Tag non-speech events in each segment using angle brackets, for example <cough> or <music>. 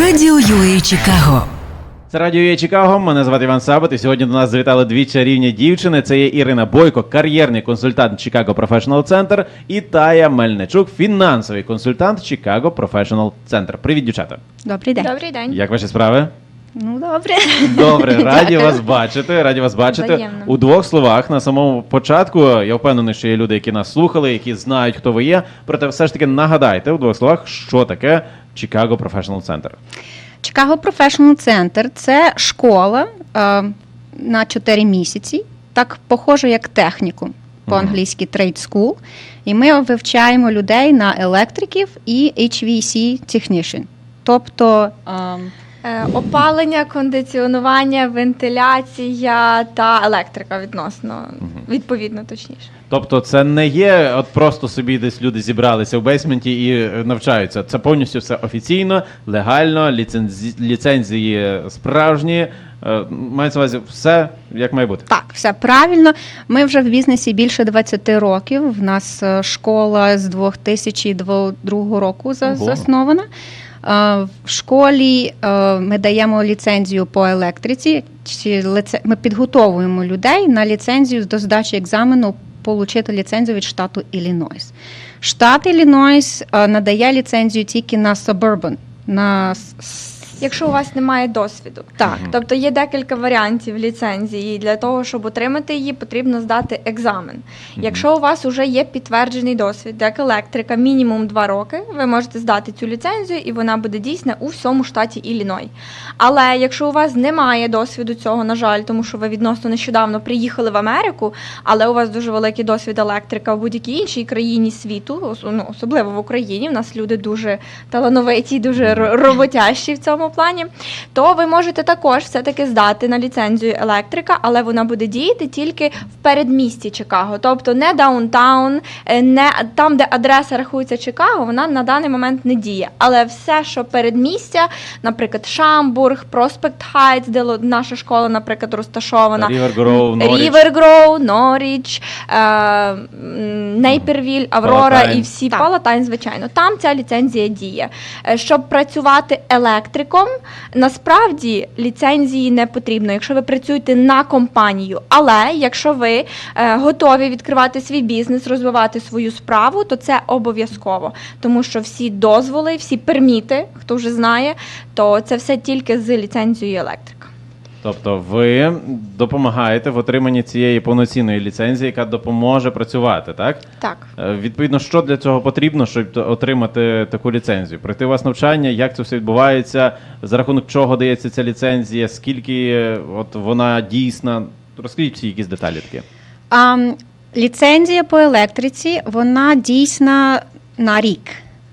Радіо UA Чикаго. Це радіо є Чикаго. Мене звати Іван Сабат. І сьогодні до нас завітали дві чарівні дівчини. Це є Ірина Бойко, кар'єрний консультант Chicago Professional Center, і Тая Мельничук, фінансовий консультант Chicago Professional Center. Привіт, дівчата. Добрий день. Добрий день. Як ваші справи? Ну добре. Добре, <laughs> раді вас бачити. Раді вас бачити. Взаємно. У двох словах на самому початку. Я впевнений, що є люди, які нас слухали, які знають, хто ви є. Проте все ж таки нагадайте у двох словах, що таке Chicago Professional Center. Chicago Professional Center – це школа е, на 4 місяці, так похоже, як технікум, по-англійськи trade school. І ми вивчаємо людей на електриків і HVC technician. Тобто Е, Опалення, кондиціонування, вентиляція та електрика відносно, відповідно точніше. Тобто, це не є от просто собі десь люди зібралися в бейсменті і е, навчаються. Це повністю все офіційно, легально, ліцензі... ліцензії справжні. Е, Мається на увазі все як має бути. Так, все правильно. Ми вже в бізнесі більше 20 років. В нас е, школа з 2002 року за- Ого. Е, В школі е, ми даємо ліцензію по електриці. Ми підготовуємо людей на ліцензію до здачі екзамену отримати ліцензію від штату Іллінойс. Штат Іллінойс е, надає ліцензію тільки на suburban, на Якщо у вас немає досвіду. так. Тобто є декілька варіантів ліцензії. і Для того, щоб отримати її, потрібно здати екзамен. Якщо у вас вже є підтверджений досвід, як електрика, мінімум 2 роки, ви можете здати цю ліцензію, і вона буде дійсна у всьому штаті Ілліной. Але якщо у вас немає досвіду цього, на жаль, тому що ви відносно нещодавно приїхали в Америку, але у вас дуже великий досвід електрика в будь-якій іншій країні світу, ну, особливо в Україні, в нас люди дуже талановиті, дуже роботящі в цьому плані, то ви можете також все-таки здати на ліцензію електрика, але вона буде діяти тільки в передмісті Чикаго, тобто не даунтаун, е, не там, де адреса рахується Чикаго, вона на даний момент не діє. Але все, що передмістя, наприклад, Шамбург, Проспект Хайтс, де наша школа, наприклад, розташована. River Grove, Norwich. Рівер Гроу, Норіч, Нейпервіль, Аврора і всі. Палатайн, звичайно. Там ця ліцензія діє. Е, Щоб працювати електриком, насправді ліцензії не потрібно, якщо ви працюєте на компанію. Але якщо ви е, готові відкривати свій бізнес, розвивати свою справу, то це обов'язково. Тому що всі дозволи, всі перміти, хто вже знає, то це все тільки з ліцензією електрика. Тобто ви допомагаєте в отриманні цієї повноцінної ліцензії, яка допоможе працювати, так? Так. Е, Відповідно, що для цього потрібно, щоб отримати таку ліцензію? Пройти у вас навчання, як це все відбувається, за рахунок чого дається ця ліцензія, скільки е, от вона дійсна? Розкажіть всі якісь деталі такі. А, ліцензія по електриці вона дійсна на рік.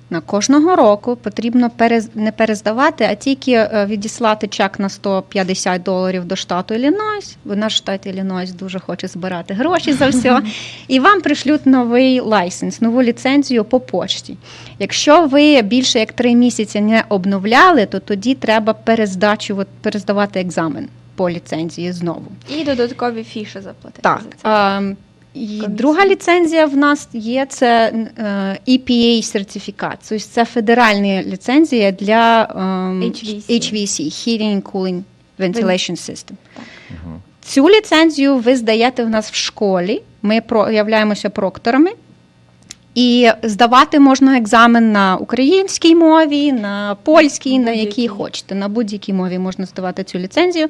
На кожного року потрібно перез... не перездавати, а тільки е, відіслати чек на 150 доларів до штату Іллінойс. Бо наш штат Іллінойс дуже хоче збирати гроші за все. <laughs> І вам пришлють новий лайсенс, нову ліцензію по почті. Якщо ви більше як три місяці не обновляли, то тоді треба перездачувати, перездавати екзамен по ліцензії знову. І додаткові фіші заплатити. Так. за це. І друга ліцензія в нас є це е, EPA сертифікат. Тобто це федеральна ліцензія для ем, HVC HVAC Heating and Cooling Ventilation System. Цю ліцензію ви здаєте в нас в школі. Ми проявляємося прокторами. І здавати можна екзамен на українській мові, на польській, на якій хочете. На будь-якій мові можна здавати цю ліцензію.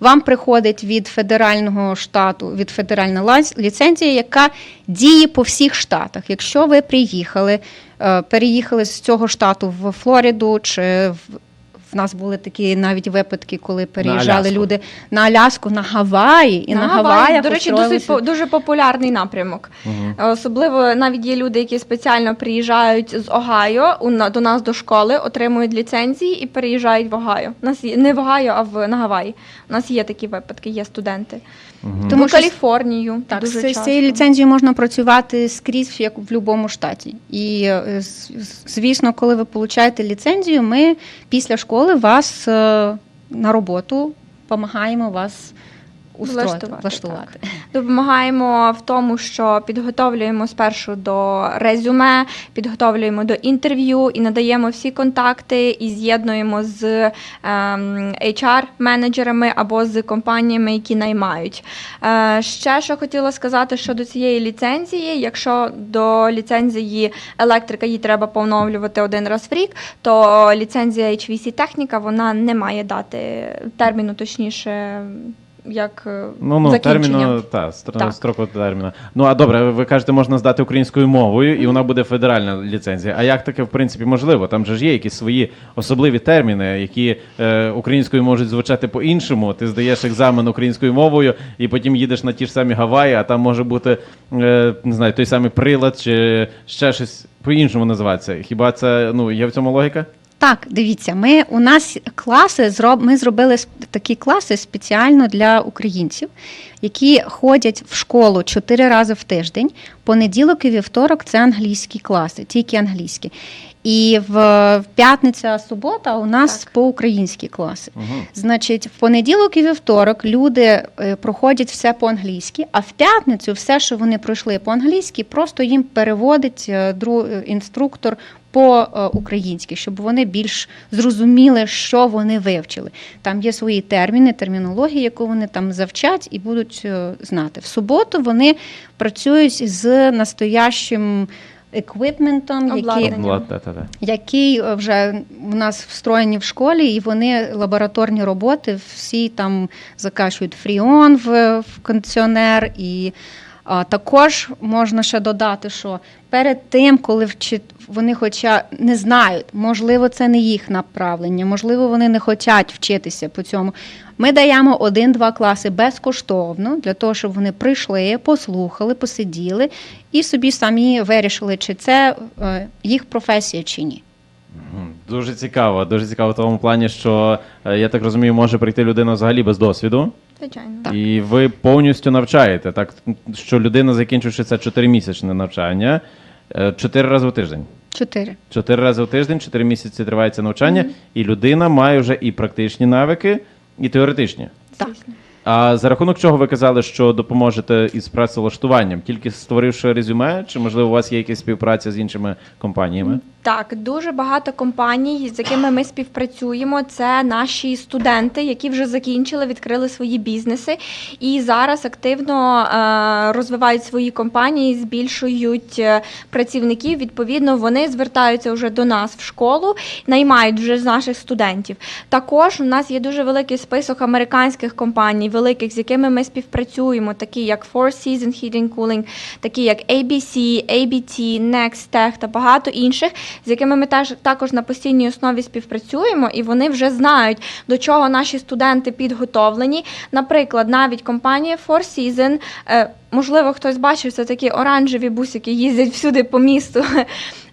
Вам приходить від федерального штату, від федеральної лайс- ліцензія, яка діє по всіх штатах. Якщо ви приїхали, е, переїхали з цього штату в Флориду чи в. Нас були такі навіть випадки, коли переїжджали на люди на Аляску, на Гаваї, і на, Гаваях До речі, досить по- дуже популярний напрямок. Особливо навіть є люди, які спеціально приїжджають з Огайо у на- до нас до школи, отримують ліцензії і переїжджають в Огайо. У нас є не в Огайо, а в на Гаваї. У нас є такі випадки, є студенти. Тому Тому що- Каліфорнію Так, дуже з, з цією ліцензією можна працювати скрізь, як в будь-якому штаті. І е, звісно, коли ви получаєте ліцензію, ми після школи вас е, на роботу допомагаємо вас устроїти, Влаштувати, влаштувати. Допомагаємо в тому, що підготовлюємо спершу до резюме, підготовлюємо до інтерв'ю і надаємо всі контакти і з'єднуємо з ем, HR-менеджерами або з компаніями, які наймають. Е, ще що хотіла сказати щодо цієї ліцензії. Якщо до ліцензії електрика її треба поновлювати один раз в рік, то ліцензія HVC техніка вона не має дати терміну, точніше. Як е, Ну, ну, закінчення. терміну, та, стр- Так. строку терміну. Ну, а добре, ви кажете, можна здати українською мовою, і вона буде федеральна ліцензія. А як таке, в принципі, можливо? Там же ж є якісь свої особливі терміни, які е, українською можуть звучати по-іншому. Ти здаєш екзамен українською мовою, і потім їдеш на ті ж самі Гаваї, а там може бути е, не знаю, той самий прилад чи ще щось по-іншому називається. Хіба це ну, є в цьому логіка? Так, дивіться, ми у нас класи зроб, ми зробили такі класи спеціально для українців, які ходять в школу чотири рази в тиждень. Понеділок і вівторок це англійські класи, тільки англійські. І в в п'ятниця, субота у нас Так. по-українські класи. Угу. Значить, в понеділок і вівторок люди е, проходять все по-англійськи, а в п'ятницю все, що вони пройшли по-англійськи, просто їм переводить е, дру- інструктор по-українськи, щоб вони більш зрозуміли, що вони вивчили. Там є свої терміни, термінологія, яку вони там завчать і будуть е, знати. В суботу вони працюють з настоящим еквіпментом, який який е, вже в нас встроєні в школі, і вони лабораторні роботи всі там закачують фріон в, в кондиціонер. І також можна ще додати, що перед тим, коли вчи, вони хоча не знають, можливо, це не їх направлення, можливо, вони не хочуть вчитися по цьому. Ми даємо один-два класи безкоштовно для того, щоб вони прийшли, послухали, посиділи і собі самі вирішили, чи це е, їх професія чи ні. Дуже цікаво. Дуже цікаво в тому плані, що е, я так розумію, може прийти людина взагалі без досвіду, Звичайно. і ви повністю навчаєте. Так що людина, закінчивши це 4-місячне навчання, 4 рази в тиждень. Чотири. Чотири рази в тиждень, 4 місяці триває це навчання, і людина має вже і практичні навики, і теоретичні. Так. А за рахунок чого ви казали, що допоможете із працевлаштуванням? Тільки створивши резюме, чи можливо у вас є якась співпраця з іншими компаніями? Так, дуже багато компаній, з якими ми співпрацюємо. Це наші студенти, які вже закінчили, відкрили свої бізнеси і зараз активно е, розвивають свої компанії, збільшують е, працівників. Відповідно, вони звертаються вже до нас в школу, наймають вже з наших студентів. Також у нас є дуже великий список американських компаній, великих, з якими ми співпрацюємо, такі як Four Seasons Heating Cooling, такі як ABC, ABT, Nextech та багато інших, з якими ми теж також на постійній основі співпрацюємо, і вони вже знають, до чого наші студенти підготовлені. Наприклад, навіть компанія Four Seasons, е, Можливо, хтось бачив, це такі оранжеві бусики їздять всюди по місту. <laughs>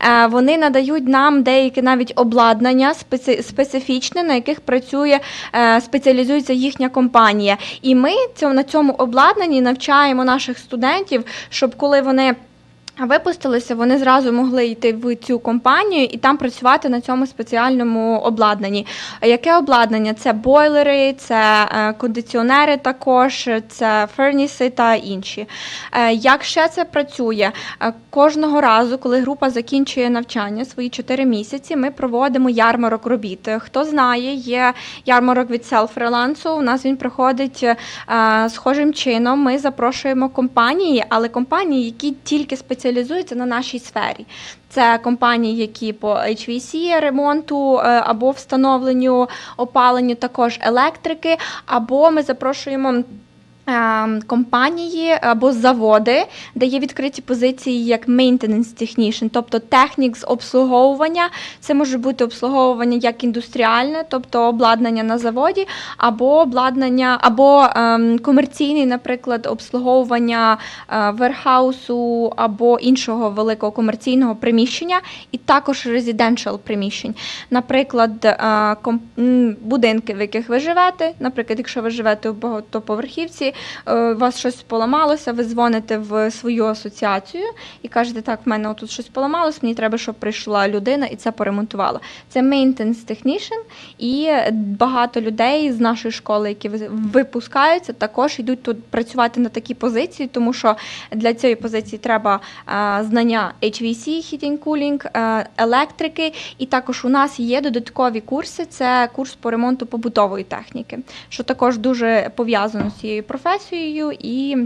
Е, Вони надають нам деяке навіть обладнання специ- специфічне, на яких працює, е, спеціалізується їхня компанія. І ми на цьому обладнанні навчаємо наших студентів, щоб коли вони. Випустилися, вони зразу могли йти в цю компанію і там працювати на цьому спеціальному обладнанні. Яке обладнання? Це бойлери, це е, кондиціонери також, це ферніси та інші. Е, Як ще це працює? Е, Кожного разу, коли група закінчує навчання, свої 4 місяці, ми проводимо ярмарок робіт. Хто знає, є ярмарок від селф-релансу. У нас він проходить схожим чином. Ми запрошуємо компанії, але компанії, які тільки спеціалізуються на нашій сфері. Це компанії, які по HVC ремонту е, або встановленню опаленню, також електрики, або ми запрошуємо. Ем, Компанії або заводи, де є відкриті позиції як maintenance technician, тобто технік з обслуговування. Це може бути обслуговування як індустріальне, тобто обладнання на заводі, або обладнання, або ем, комерційний, наприклад, обслуговування е, верхаусу або іншого великого комерційного приміщення, і також residential приміщень. Наприклад, е, ком- м, будинки, в яких ви живете. Наприклад, якщо ви живете у багатоповерхівці, е, у вас щось поламалося, ви дзвоните в свою асоціацію і кажете, так, в мене тут щось поламалося, мені треба, щоб прийшла людина і це поремонтувала. Це maintenance technician, і багато людей з нашої школи, які ви- випускаються, також йдуть тут працювати на такі позиції, тому що для цієї позиції треба е, знання HVAC, heating, cooling, е, електрики, і також у нас є додаткові курси. Це курс по ремонту побутової техніки, що також дуже пов'язано з цією професією і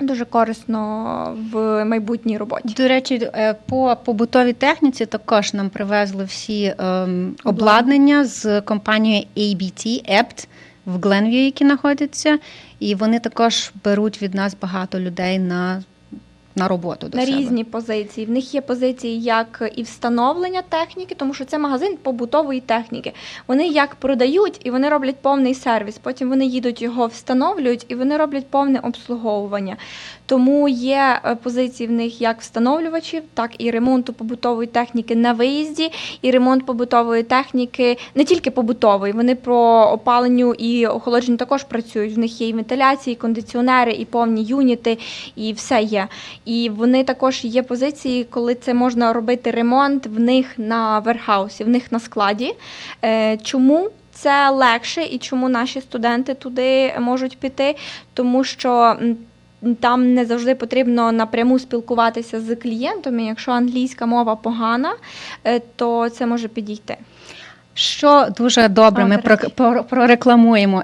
дуже корисно в майбутній роботі. До речі, е, по побутовій техніці також нам привезли всі ем, обладнання з компанією ABT EBT в Гленвію, які знаходяться, і вони також беруть від нас багато людей на, на роботу. До на себе. різні позиції. В них є позиції як і встановлення техніки, тому що це магазин побутової техніки. Вони як продають і вони роблять повний сервіс. Потім вони їдуть його встановлюють і вони роблять повне обслуговування. Тому є е, позиції в них як встановлювачів, так і ремонту побутової техніки на виїзді, і ремонт побутової техніки не тільки побутової. Вони про опаленню і охолодженню також працюють. В них є і вентиляції, і кондиціонери, і повні юніти, і все є. І вони також є позиції, коли це можна робити ремонт в них на верхаусі, в них на складі. Е, Чому? Це легше і чому наші студенти туди можуть піти, тому що там не завжди потрібно напряму спілкуватися з клієнтом. і Якщо англійська мова погана, е, то це може підійти. Що дуже добре, ми прорекламуємо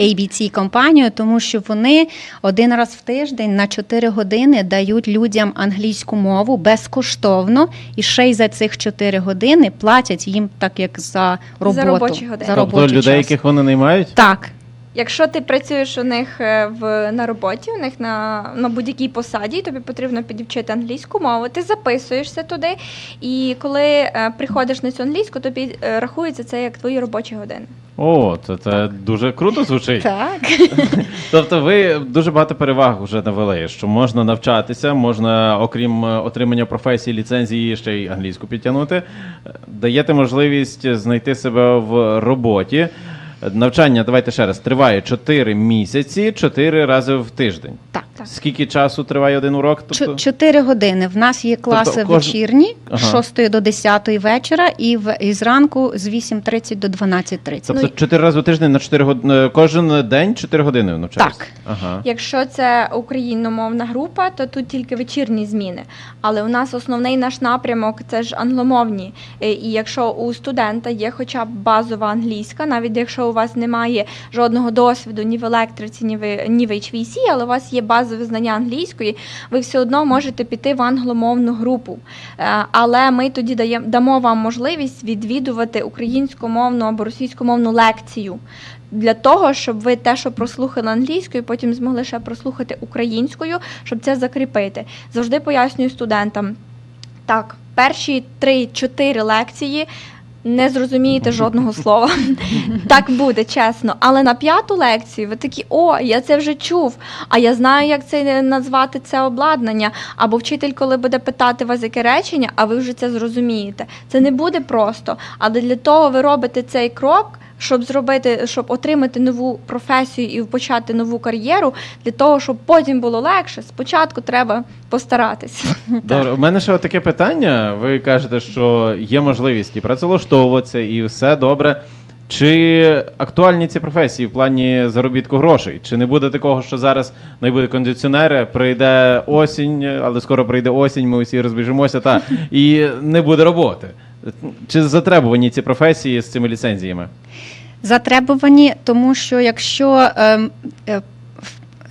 ABC компанію, тому що вони один раз в тиждень на 4 години дають людям англійську мову безкоштовно, і ще й за цих 4 години платять їм так, як за роботу. робочі години. за Тобто робочий людей, яких вони наймають? Так. Якщо ти працюєш у них е, в на роботі, у них на, на будь-якій посаді, тобі потрібно підвчити англійську мову. Ти записуєшся туди, і коли е, приходиш на цю англійську, тобі е, рахується це як твої робочі години. О, це, це дуже круто звучить. Так. <laughs> Тобто ви дуже багато переваг вже навели, що можна навчатися, можна, окрім отримання професії, ліцензії, ще й англійську підтягнути. Даєте можливість знайти себе в роботі. Е, Навчання, давайте ще раз, триває 4 місяці, 4 рази в тиждень. Так. Так. Скільки часу триває один урок? Чо- Чотири години. В нас є класи Тобто кож- вечірні Ага. з 6 до 10 вечора, і в і зранку з 8.30 до 12.30. Тобто Ну, 4 рази в тиждень на 4 години, кожен день 4 години навчаєшся? Так. Ага. Якщо це україномовна група, то тут тільки вечірні зміни. Але у нас основний наш напрямок це ж англомовні. Е, І якщо у студента є хоча б базова англійська, навіть якщо у вас немає жодного досвіду ні в електриці, ні в ні в HVC, але у вас є базове знання англійської, ви все одно можете піти в англомовну групу. Е, Але ми тоді даємо дамо вам можливість відвідувати українськомовну або російськомовну лекцію для того, щоб ви те, що прослухали англійською, потім змогли ще прослухати українською, щоб це закріпити. Завжди пояснюю студентам. Так, перші 3-4 лекції не зрозумієте жодного слова. <laughs> так буде, чесно. Але на п'яту лекцію ви такі, о, я це вже чув, а я знаю, як це назвати це обладнання. Або вчитель, коли буде питати вас яке речення, а ви вже це зрозумієте. Це не буде просто. Але для того ви робите цей крок. Щоб зробити, щоб отримати нову професію і почати нову кар'єру, для того, щоб потім було легше, спочатку треба постаратися. <laughs> Добре, у мене ще таке питання. Ви кажете, що є можливість і працевлаштовуватися, і все добре. Чи актуальні ці професії в плані заробітку грошей? Чи не буде такого, що зараз не буде кондиціонери, прийде осінь, але скоро прийде осінь, ми усі розбіжимося, та і не буде роботи? Чи затребувані ці професії з цими ліцензіями? Затребувані, тому що якщо ем, е,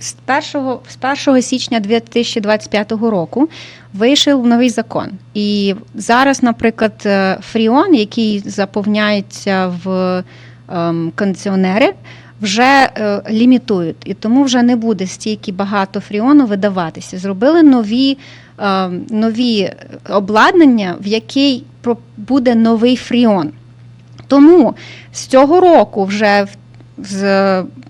з 1, з 1 січня 2025 року вийшов новий закон. І зараз, наприклад, е, фріон, який заповняється в ем, кондиціонери, вже е, лімітують, і тому вже не буде стільки багато фріону видаватися. Зробили нові, е, нові обладнання, в який буде новий фріон. Тому з цього року вже з,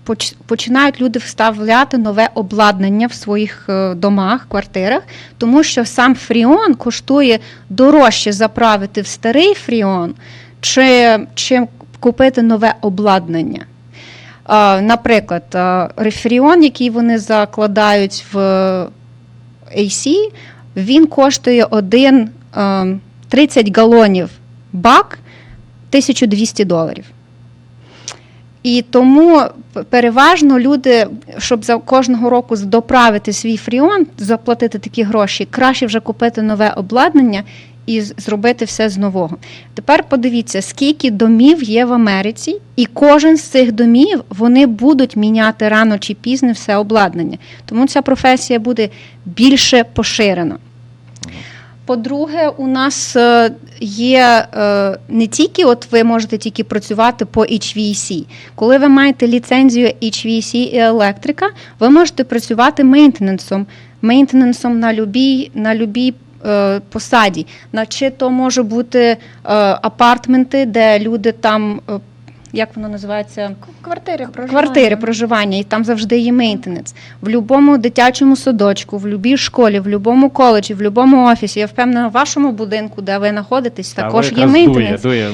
поч- починають люди вставляти нове обладнання в своїх е, домах, квартирах, тому що сам фріон коштує дорожче заправити в старий фріон, чи, чим купити нове обладнання. Е, Наприклад, е, реферіон, який вони закладають в AC, він коштує один е, 30 галонів бак 1200 доларів. І тому переважно люди, щоб за кожного року доправити свій фріон, заплатити такі гроші, краще вже купити нове обладнання і зробити все з нового. Тепер подивіться, скільки домів є в Америці, і кожен з цих домів вони будуть міняти рано чи пізно все обладнання. Тому ця професія буде більше поширена. По-друге, у нас е, є е, не тільки от ви можете тільки працювати по HVAC. Коли ви маєте ліцензію HVAC і електрика, ви можете працювати мейнтенансом, мейнтенансом на любій, на любій е, посаді. Чи то може бути апартменти, де люди там. Як воно називається? Квартири проживання. Квартири проживання, і там завжди є мейнтенанс. В будь-якому дитячому садочку, в будь-якій школі, в будь-якому коледжі, в будь-якому офісі. Я впевнена, в вашому будинку, де ви знаходитесь, також є дує.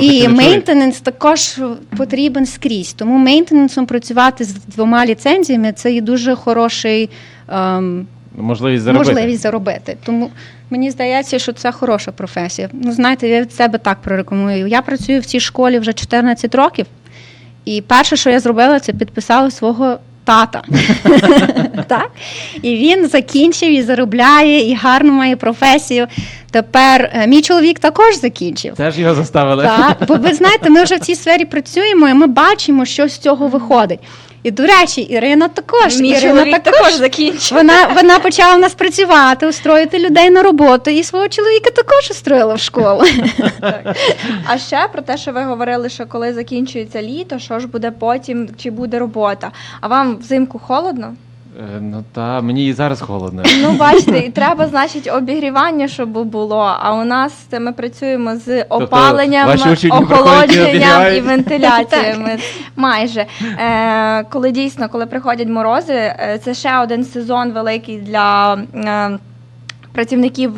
І мейнтенанс також потрібен скрізь. Тому мейнтенансом працювати з двома ліцензіями це є дуже хороший ем, Можливість заробити. можливість заробити. Тому мені здається, що це хороша професія. Ну, знаєте, я від себе так прорекомендую. Я працюю в цій школі вже 14 років, і перше, що я зробила, це підписала свого тата. <laughs> так? І він закінчив і заробляє, і гарно має професію. Тепер е, мій чоловік також закінчив. Теж його заставили. Так, бо ви знаєте, ми вже в цій сфері працюємо, і ми бачимо, що з цього виходить. І до речі, Ірина також. Мій Ірина чоловік також закінчив. вона, вона почала в нас працювати, устроїти людей на роботу, і свого чоловіка також устроїла в школу. А ще про те, що ви говорили, що коли закінчується літо, що ж буде потім, чи буде робота. А вам взимку холодно? Е, Ну та мені і зараз холодно. <coughs> Ну, бачите, і треба, значить, обігрівання, щоб було. А у нас це ми працюємо з опаленням, ваші учні приходять і охолодженням і обігрівають? вентиляціями. <laughs> Майже. Е, коли дійсно, коли приходять морози, е, це ще один сезон великий для. Е, Працівників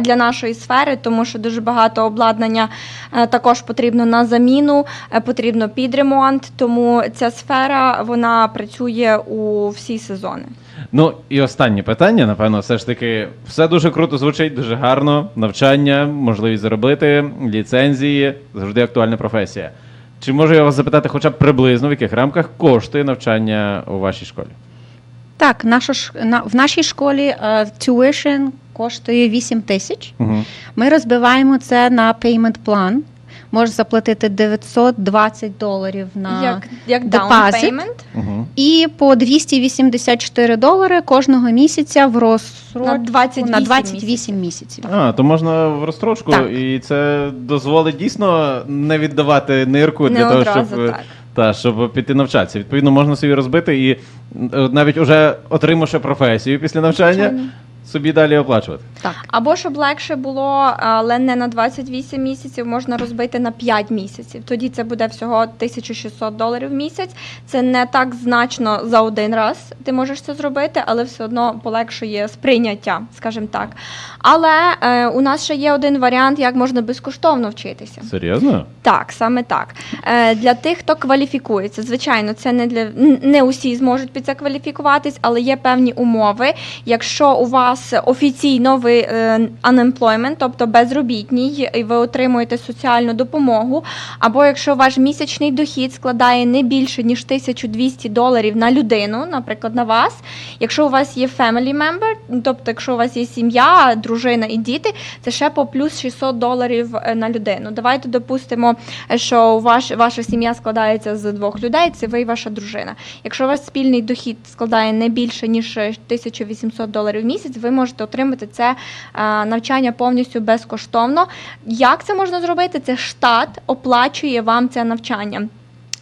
для нашої сфери, тому що дуже багато обладнання е, також потрібно на заміну, е, потрібно під ремонт. Тому ця сфера вона працює у всі сезони. Ну і останнє питання, напевно, все ж таки, все дуже круто звучить, дуже гарно. Навчання, можливість заробити, ліцензії, завжди актуальна професія. Чи можу я вас запитати, хоча б приблизно в яких рамках коштує навчання у вашій школі? Так, наша ш- на, в нашій школі е, tuition коштує 8 тисяч. Угу. Ми розбиваємо це на payment план. Можеш заплатити 920 доларів на як як payment. Угу. і по 284 долари кожного місяця в розсрочку На 28 на 28 місяців. А, то можна в розстрочку, Так. і це дозволить дійсно не віддавати нирку Не для того, одразу, щоб, е, так. Та, щоб піти навчатися. Відповідно, можна собі розбити і е, навіть уже отримавши професію після навчання, Звичайно. Собі далі оплачувати. Так. Або щоб легше було, але не на 28 місяців, можна розбити на 5 місяців. Тоді це буде всього 1600 доларів в місяць. Це не так значно за один раз. Ти можеш це зробити, але все одно полегшує сприйняття, скажімо так. Але е, у нас ще є один варіант, як можна безкоштовно вчитися. Серйозно? Так, саме так. Е, для тих, хто кваліфікується, звичайно, це не для не усі зможуть під це кваліфікуватись, але є певні умови. Якщо у вас офіційно ви е, unemployment, тобто безробітній, і ви отримуєте соціальну допомогу, або якщо ваш місячний дохід складає не більше ніж 1200 доларів на людину, наприклад, на вас. Якщо у вас є family member, тобто якщо у вас є сім'я, дружина і діти, це ще по плюс 600 доларів е, на людину. Давайте допустимо, е, що ваш, ваша сім'я складається з двох людей, це ви і ваша дружина. Якщо у вас спільний дохід складає не більше ніж е, 1800 доларів в місяць, ви можете отримати це е, навчання повністю безкоштовно. Як це можна зробити? Це штат оплачує вам це навчання.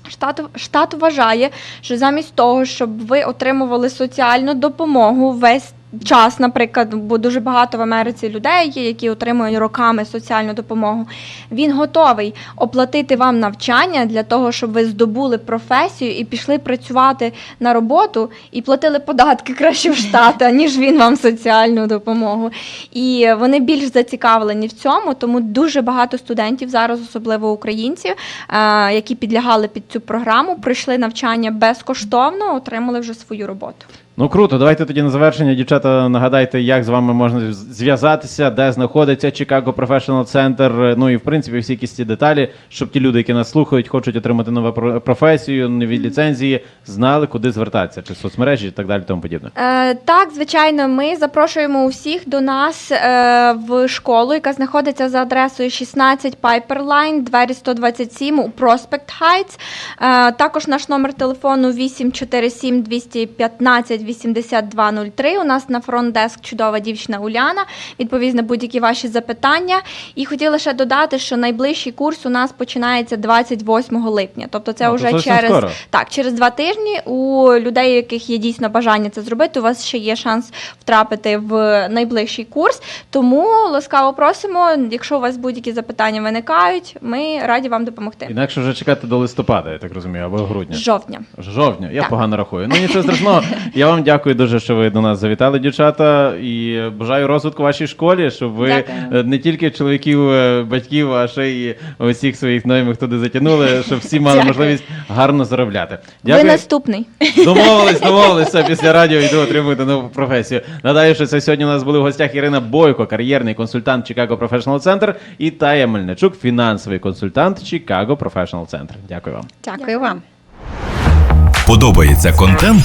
Штат, штат вважає, що замість того, щоб ви отримували соціальну допомогу весь час, наприклад, бо дуже багато в Америці людей є, які отримують роками соціальну допомогу. Він готовий оплатити вам навчання для того, щоб ви здобули професію і пішли працювати на роботу і платили податки краще в штати, аніж він вам соціальну допомогу. І вони більш зацікавлені в цьому, тому дуже багато студентів зараз, особливо українців, е, які підлягали під цю програму, пройшли навчання безкоштовно, отримали вже свою роботу. Ну круто, давайте тоді на завершення, дівчата, нагадайте, як з вами можна зв'язатися, де знаходиться Chicago Professional Center, ну і в принципі всі якісь ці деталі, щоб ті люди, які нас слухають, хочуть отримати нову про- професію, нові ліцензії, знали, куди звертатися, чи соцмережі і так далі, тому подібне. Е, так, звичайно, ми запрошуємо усіх до нас е, в школу, яка знаходиться за адресою 16 Piperline, двері 127 у Prospect Heights. Е, також наш номер телефону 847 215 8203. У нас на фронт-деск чудова дівчина Уляна. Відповість на будь-які ваші запитання. І хотіла ще додати, що найближчий курс у нас починається 28 липня. Тобто це А, вже зовсім через скоро. так, через два тижні у людей, у яких є дійсно бажання це зробити, у вас ще є шанс втрапити в найближчий курс. Тому ласкаво просимо, якщо у вас будь-які запитання виникають, ми раді вам допомогти. Інакше вже чекати до листопада, я так розумію, або грудня. Жовтня. Жовтня, я Так. погано рахую. Ну нічого страшного. <laughs> Я вам дякую дуже, що ви до нас завітали, дівчата, і бажаю розвитку вашій школі, щоб ви Дякую. е, не тільки чоловіків, е, батьків, а ще й усіх своїх знайомих туди затягнули, щоб всі мали Дякую. можливість гарно заробляти. Ви Дякую. наступний. Домовились, <laughs> домовились. Все, після радіо йду отримувати нову професію. Нагадаю, що це сьогодні у нас були в гостях Ірина Бойко, кар'єрний консультант Chicago Professional Center, і Тая Мельничук, фінансовий консультант Chicago Professional Center. Дякую вам. Дякую вам. Подобається контент?